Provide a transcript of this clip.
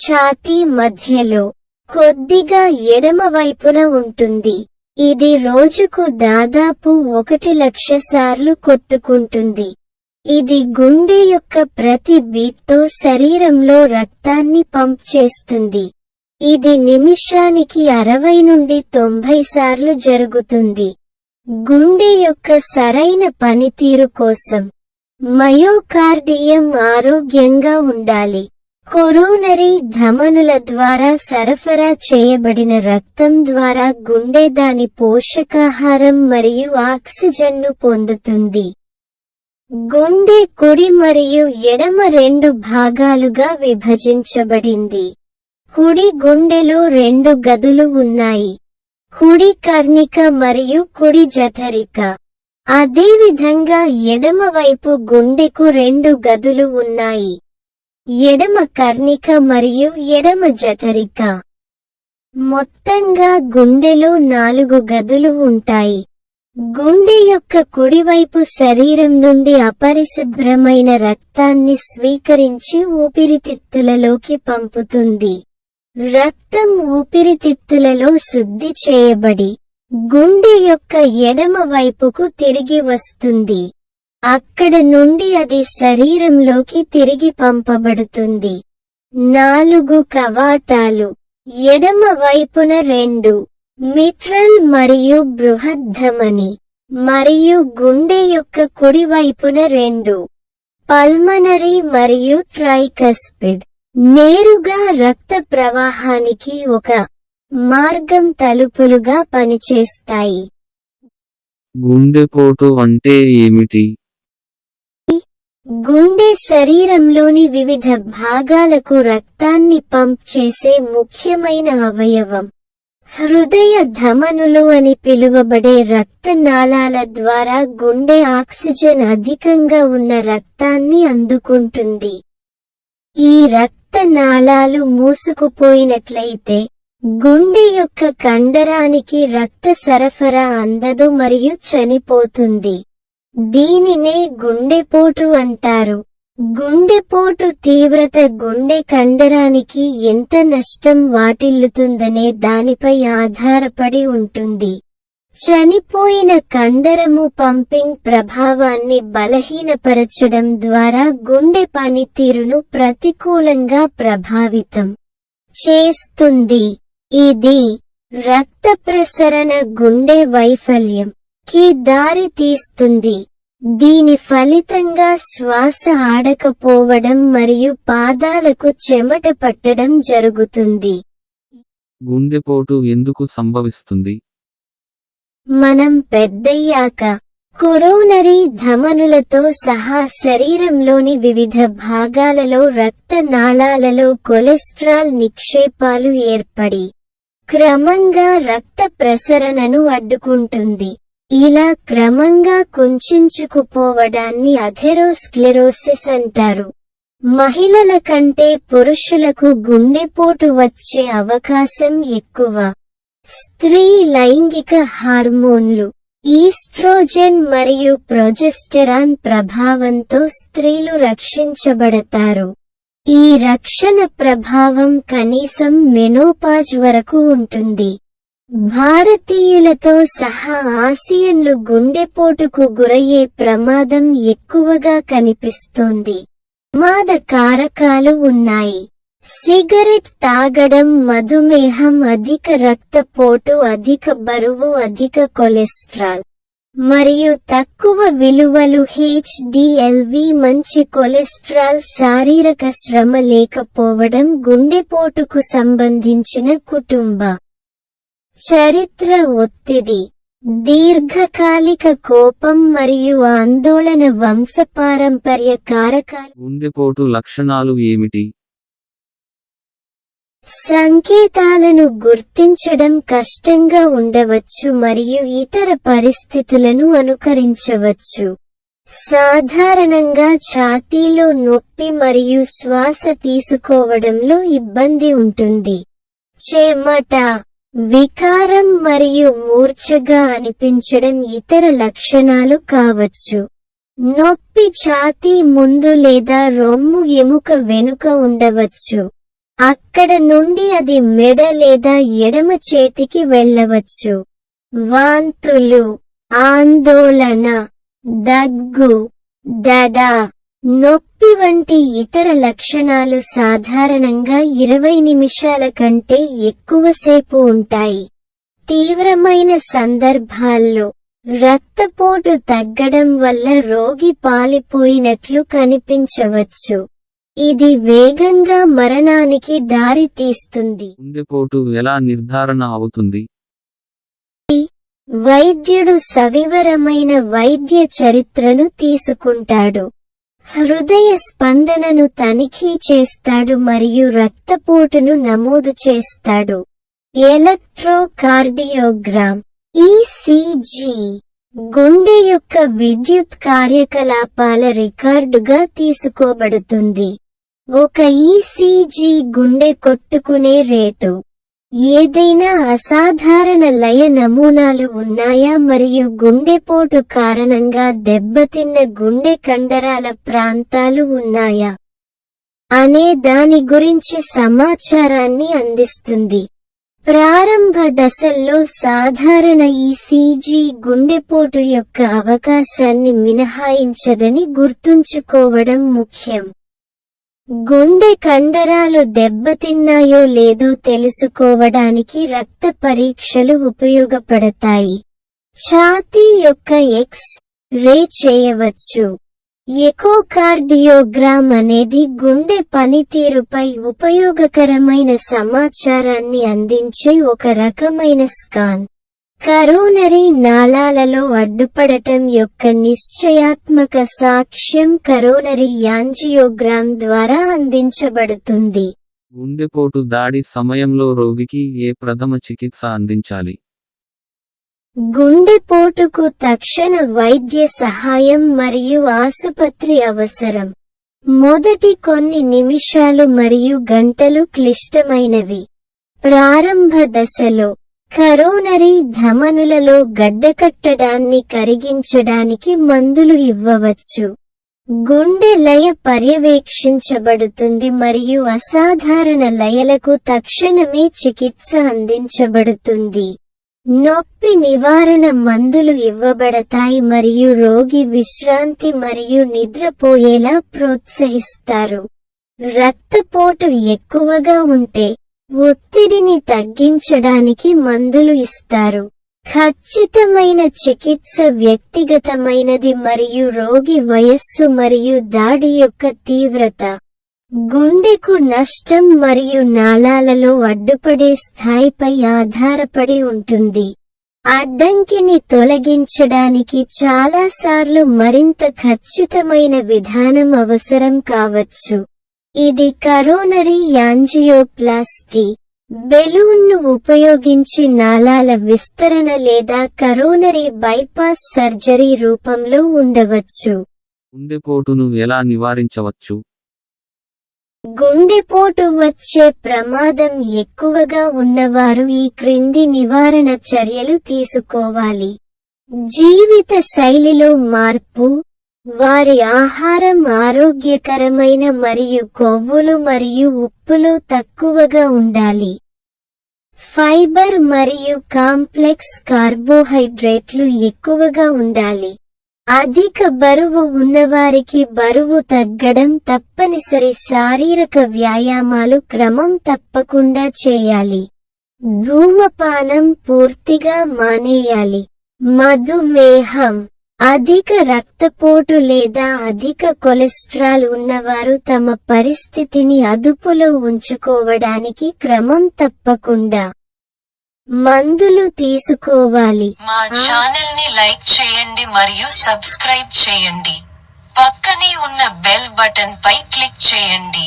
ఛాతీ మధ్యలో కొద్దిగా ఎడమవైపున ఉంటుంది. ఇది రోజుకు దాదాపు ఒకటి లక్ష సార్లు కొట్టుకుంటుంది. ఇది గుండె యొక్క ప్రతి బీట్తో శరీరంలో రక్తాన్ని పంప్ చేస్తుంది. ఇది నిమిషానికి అరవై నుండి తొంభై సార్లు జరుగుతుంది. గుండె యొక్క సరైన పనితీరు కోసం మయోకార్డియం ఆరోగ్యంగా ఉండాలి. కొరోనరీ ధమనుల ద్వారా సరఫరా చేయబడిన రక్తం ద్వారా గుండె దాని పోషకాహారం మరియు ఆక్సిజన్ను పొందుతుంది. గుండె కుడి మరియు ఎడమ రెండు భాగాలుగా విభజించబడింది. కుడి గుండెలో రెండు గదులు ఉన్నాయి. కుడి కర్ణిక మరియు కుడి జఠరిక. అదేవిధంగా ఎడమవైపు గుండెకు రెండు గదులు ఉన్నాయి. ఎడమ కర్ణిక మరియు ఎడమ జఠరిక. మొత్తంగా గుండెలో నాలుగు గదులు ఉంటాయి. గుండె యొక్క కుడివైపు శరీరం నుండి అపరిశుభ్రమైన రక్తాన్ని స్వీకరించి ఊపిరితిత్తులలోకి పంపుతుంది. రక్తం ఊపిరితిత్తులలో శుద్ధి చేయబడి గుండె యొక్క ఎడమ వైపుకు తిరిగి వస్తుంది. అక్కడ నుండి అది శరీరంలోకి తిరిగి పంపబడుతుంది. నాలుగు కవాటాలు. ఎడమ వైపున రెండు. మిట్రల్ మరియు బృహద్ధమని మరియు గుండె యొక్క కుడివైపున రెండు. పల్మనరీ మరియు ట్రైకస్పిడ్. నేరుగా రక్త ప్రవాహానికి ఒక మార్గం తలుపులుగా పనిచేస్తాయి. గుండెపోటు అంటే ఏమిటి? గుండె శరీరంలోని వివిధ భాగాలకు రక్తాన్ని పంప్ చేసే ముఖ్యమైన అవయవం. హృదయ ధమనులు అని పిలువబడే రక్తనాళాల ద్వారా గుండె ఆక్సిజన్ అధికంగా ఉన్న రక్తాన్ని అందుకుంటుంది. ఈ రక్తనాళాలు మూసుకుపోయినట్లయితే గుండె యొక్క కండరానికి రక్త సరఫరా అందదు మరియు చనిపోతుంది. దీనినే గుండెపోటు అంటారు. గుండెపోటు తీవ్రత గుండె కండరానికి ఎంత నష్టం వాటిల్లుతుందనే దానిపై ఆధారపడి ఉంటుంది. చనిపోయిన కండరము పంపింగ్ ప్రభావాన్ని బలహీనపరచడం ద్వారా గుండె పనితీరును ప్రతికూలంగా ప్రభావితం చేస్తుంది. ఇది రక్త ప్రసరణ గుండె వైఫల్యం. కి దారి తీస్తుంది. దీని ఫలితంగా శ్వాస ఆడకపోవడం మరియు పాదాలకు చెమట పట్టడం జరుగుతుంది. గుండెపోటు ఎందుకు సంభవిస్తుంది? మనం పెద్దయ్యాక కొరోనరీ ధమనులతో సహా శరీరంలోని వివిధ భాగాలలో రక్త నాళాలలో కొలెస్ట్రాల్ నిక్షేపాలు ఏర్పడి క్రమంగా రక్త ప్రసరణను అడ్డుకుంటుంది. ఇలా క్రమంగా కుంచుకుపోవడాన్ని అథెరోస్క్లెరోసిస్ అంటారు. మహిళల కంటే పురుషులకు గుండెపోటు వచ్చే అవకాశం ఎక్కువ. స్త్రీ లైంగిక హార్మోన్లు. ఈస్ట్రోజెన్ మరియు ప్రొజెస్టెరాన్ ప్రభావంతో స్త్రీలు రక్షించబడతారు. ఈ రక్షణ ప్రభావం కనీసం మెనోపాజ్ వరకు ఉంటుంది. భారతీయులతో సహా ఆసియన్లు గుండెపోటుకు గురయ్యే ప్రమాదం ఎక్కువగా కనిపిస్తోంది. ప్రమాద కారకాలు ఉన్నాయి. సిగరెట్ తాగడం మధుమేహం అధిక రక్తపోటు అధిక బరువు అధిక కొలెస్ట్రాల్ మరియు తక్కువ విలువలు హెచ్డిఎల్వి మంచి కొలెస్ట్రాల్ శారీరక శ్రమ లేకపోవడం గుండెపోటుకు సంబంధించిన కుటుంబ చరిత్ర ఒత్తిడి దీర్ఘకాలిక కోపం మరియు ఆందోళన వంశపారంపర్య కారకాలు. గుండెపోటు లక్షణాలు ఏమిటి? సంకేతాలను గుర్తించడం కష్టంగా ఉండవచ్చు మరియు ఇతర పరిస్థితులను అనుకరించవచ్చు. సాధారణంగా ఛాతీలో నొప్పి మరియు శ్వాస తీసుకోవడంలో ఇబ్బంది ఉంటుంది. చెమట వికారం మరియు మూర్ఛగా అనిపించడం ఇతర లక్షణాలు కావచ్చు. నొప్పి ఛాతీ ముందు లేదా రొమ్ము ఎముక వెనుక ఉండవచ్చు. అక్కడ నుండి అది మెడ లేదా ఎడమ చేతికి వెళ్ళవచ్చు. వాంతులు ఆందోళన దగ్గు దడ నొప్పి వంటి ఇతర లక్షణాలు సాధారణంగా ఇరవై నిమిషాల కంటే ఎక్కువసేపు ఉంటాయి. తీవ్రమైన సందర్భాల్లో రక్తపోటు తగ్గడం వల్ల రోగి పాలిపోయినట్లు కనిపించవచ్చు. ఇది వేగంగా మరణానికి దారి తీస్తుంది గుండెపోటు ఎలా నిర్ధారణ అవుతుంది? వైద్యుడు సవివరమైన వైద్య చరిత్రను తీసుకుంటాడు. హృదయ స్పందనను తనిఖీ చేస్తాడు మరియు రక్తపోటును నమోదు చేస్తాడు. ఎలక్ట్రోకార్డియోగ్రామ్. ఈసీజీ గుండె యొక్క విద్యుత్ కార్యకలాపాల రికార్డుగా తీసుకోబడుతుంది. ఒక ఈసీజీ గుండె కొట్టుకునే రేటు. ఏదైనా అసాధారణ లయ నమూనాలు ఉన్నాయా మరియు గుండెపోటు కారణంగా దెబ్బతిన్న గుండె కండరాల ప్రాంతాలు ఉన్నాయా? అనే దాని గురించి సమాచారాన్ని అందిస్తుంది. ప్రారంభ దశల్లో సాధారణ ఈసీజీ గుండెపోటు యొక్క అవకాశాన్ని మినహాయించదని గుర్తుంచుకోవడం ముఖ్యం. గుండె కండరాలు దెబ్బతిన్నాయో లేదో తెలుసుకోవడానికి రక్త పరీక్షలు ఉపయోగపడతాయి. ఛాతీ యొక్క ఎక్స్ రే చేయవచ్చు. ఎకోకార్డియోగ్రామ్ అనేది గుండె పనితీరుపై ఉపయోగకరమైన సమాచారాన్ని అందించే ఒక రకమైన స్కాన్. కరోనరీ నాళాలలో అడ్డుపడటం యొక్క నిశ్చయాత్మక సాక్ష్యం కరోనరీ యాంజియోగ్రామ్ ద్వారా అందించబడుతుంది. గుండెపోటు దాడి సమయంలో రోగికి ఏ ప్రథమ చికిత్స అందించాలి? గుండెపోటుకు తక్షణ వైద్య సహాయం మరియు ఆసుపత్రి అవసరం. మొదటి కొన్ని నిమిషాలు మరియు గంటలు క్లిష్టమైనవి. ప్రారంభ దశలో కరోనరీ ధమనులలో గడ్డకట్టడాన్ని కరిగించడానికి మందులు ఇవ్వవచ్చు. గుండె లయ పర్యవేక్షించబడుతుంది మరియు అసాధారణ లయలకు తక్షణమే చికిత్స అందించబడుతుంది. నొప్పి నివారణ మందులు ఇవ్వబడతాయి మరియు రోగి విశ్రాంతి మరియు నిద్రపోయేలా ప్రోత్సహిస్తారు. రక్తపోటు ఎక్కువగా ఉంటే ఒత్తిడిని తగ్గించడానికి మందులు ఇస్తారు. ఖచ్చితమైన చికిత్స వ్యక్తిగతమైనది మరియు రోగి వయస్సు మరియు దాడి యొక్క తీవ్రత. గుండెకు నష్టం మరియు నాళాలలో అడ్డుపడే స్థాయిపై ఆధారపడి ఉంటుంది. అడ్డంకిని తొలగించడానికి చాలాసార్లు మరింత ఖచ్చితమైన విధానం అవసరం కావచ్చు. ఇది కరోనరీ యాంజియోప్లాస్టీ. బెలూన్ను ఉపయోగించి నాళాల విస్తరణ లేదా కరోనరీ బైపాస్ సర్జరీ రూపంలో ఉండవచ్చు. గుండెపోటును ఎలా నివారించవచ్చు? గుండెపోటు వచ్చే ప్రమాదం ఎక్కువగా ఉన్నవారు ఈ క్రింది నివారణ చర్యలు తీసుకోవాలి. జీవిత శైలిలో మార్పు వారి ఆహారం ఆరోగ్యకరమైన మరియు కొవ్వులు మరియు ఉప్పులు తక్కువగా ఉండాలి. ఫైబర్ మరియు కాంప్లెక్స్ కార్బోహైడ్రేట్లు ఎక్కువగా ఉండాలి. అధిక బరువు ఉన్నవారికి బరువు తగ్గడం తప్పనిసరి శారీరక వ్యాయామాలు క్రమం తప్పకుండా చేయాలి. ధూమపానం పూర్తిగా మానేయాలి. మధుమేహం అధిక రక్తపోటు లేదా అధిక కొలెస్ట్రాల్ ఉన్నవారు తమ పరిస్థితిని అదుపులో ఉంచుకోవడానికి క్రమం తప్పకుండా మందులు తీసుకోవాలి. మా ఛానల్ని లైక్ చేయండి మరియు సబ్స్క్రైబ్ చేయండి. పక్కనే ఉన్న బెల్ బటన్ పై క్లిక్ చేయండి.